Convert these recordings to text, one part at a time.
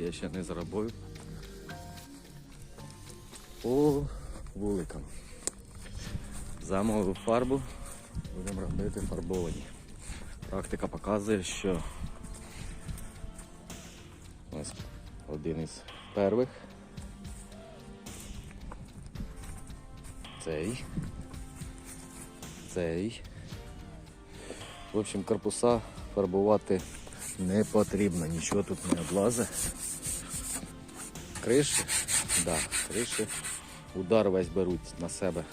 На L200 я ще не заробив. По вуликам. Замовив фарбу, будемо робити фарбовані. Практика показує, що ось один із перших. Цей. Цей. В общем, корпуса фарбувати не потрібно, нічого тут не облазить. Криші, да, криші. Удар весь беруть на себе.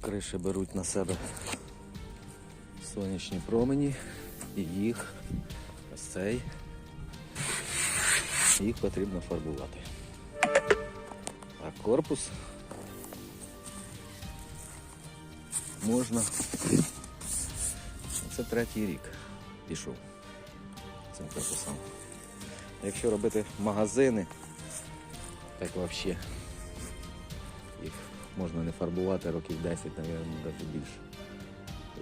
Криші беруть на себе сонячні промені і їх ось цей. Їх потрібно фарбувати. А корпус можна. Це третій рік пішов цим корпусом. Якщо робити магазини, так взагалі їх можна не фарбувати років 10, мабуть, навіть більше.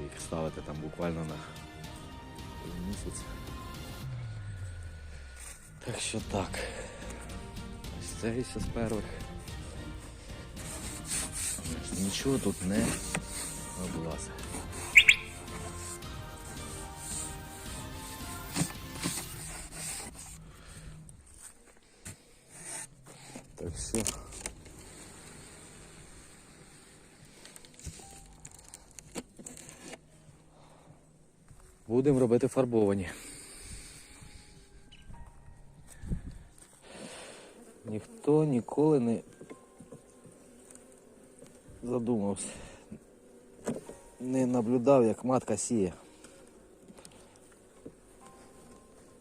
Їх ставити там буквально на місяць. Так що так. Ось це все з перших. Нічого тут не облазить. Так все. Будемо робити фарбовані. Ніхто ніколи не задумався, не наблюдав, як матка сіє.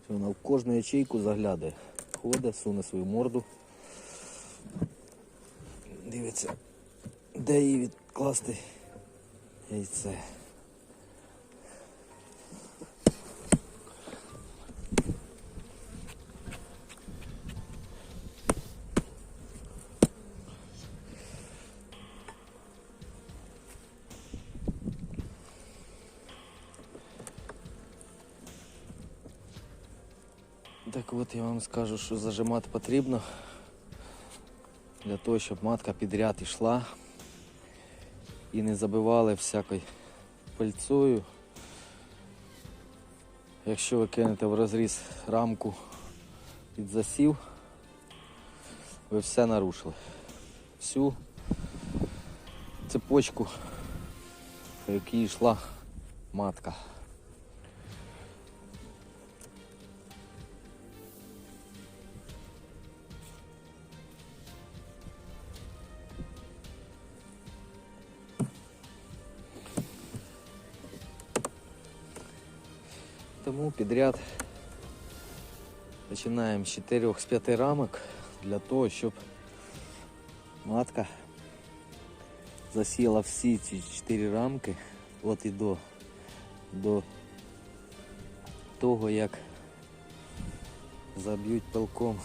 Вона в кожну ячейку заглядає, ходить, суне свою морду. Дивиться, де її відкласти яйце. Так от я вам скажу, що зажимати потрібно для того, щоб матка підряд йшла і не забивали всякою пальцою. Якщо ви кинете в розріз рамку під засів, ви все нарушили. Всю цепочку, по якій йшла матка. Тому підряд починаємо з 4-5 рамок для того, щоб матка засіла всі ці 4 рамки от і до, до того, як заб'ють пилком.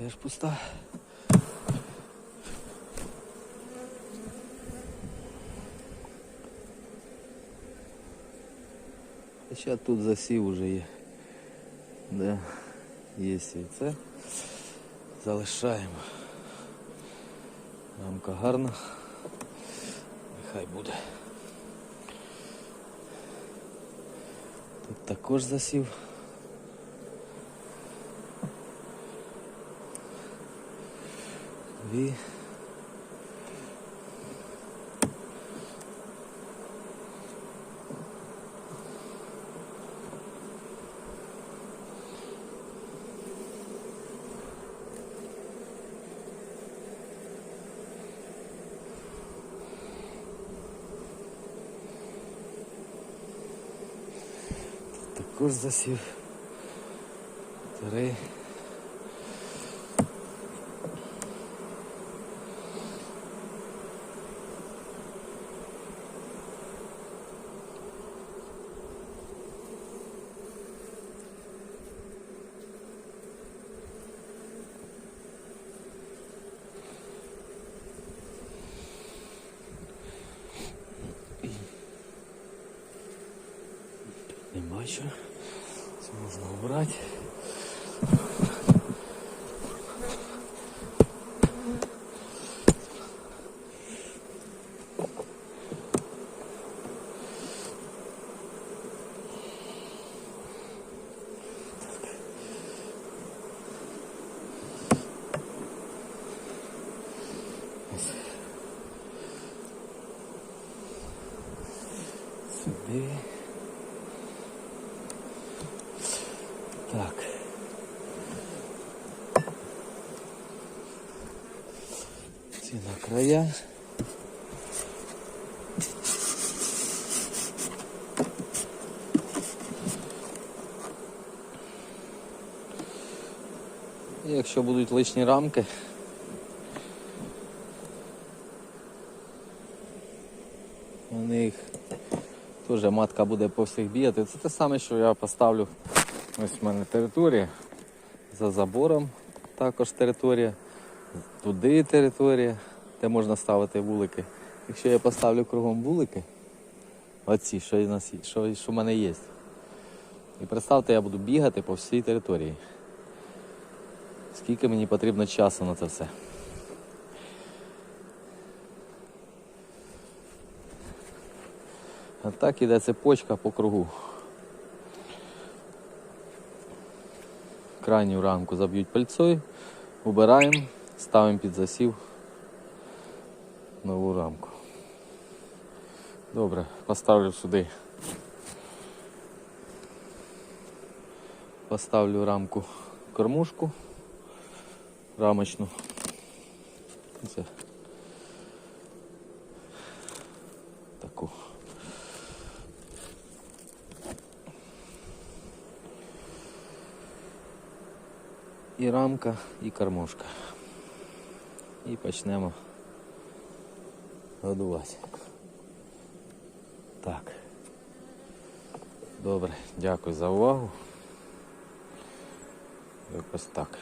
Теж пуста. Ще тут засів уже є. Да, є яйце. Залишаємо. Рамка гарна. Нехай буде. Тут також засів. Дві. Також засів. Три. Не бачу. Це можна обрати. Сюди. Так. Ці на края. І якщо будуть лишні рамки, вони їх теж матка буде по всіх бігати. Це те саме, що я поставлю. Ось в мене територія. За забором також територія. Туди територія, де можна ставити вулики. Якщо я поставлю кругом вулики, оці, що, в нас що, що в мене є. І представте, я буду бігати по всій території. Скільки мені потрібно часу на це все. А так іде цепочка по кругу. Крайню рамку заб'ють пальцою, убираємо, ставимо під засів нову рамку. Добре, поставлю сюди. Поставлю рамку кормушку рамочну. Це таку. І рамка, і кормушка. І почнемо годувати. Так. Добре, дякую за увагу. Якось так.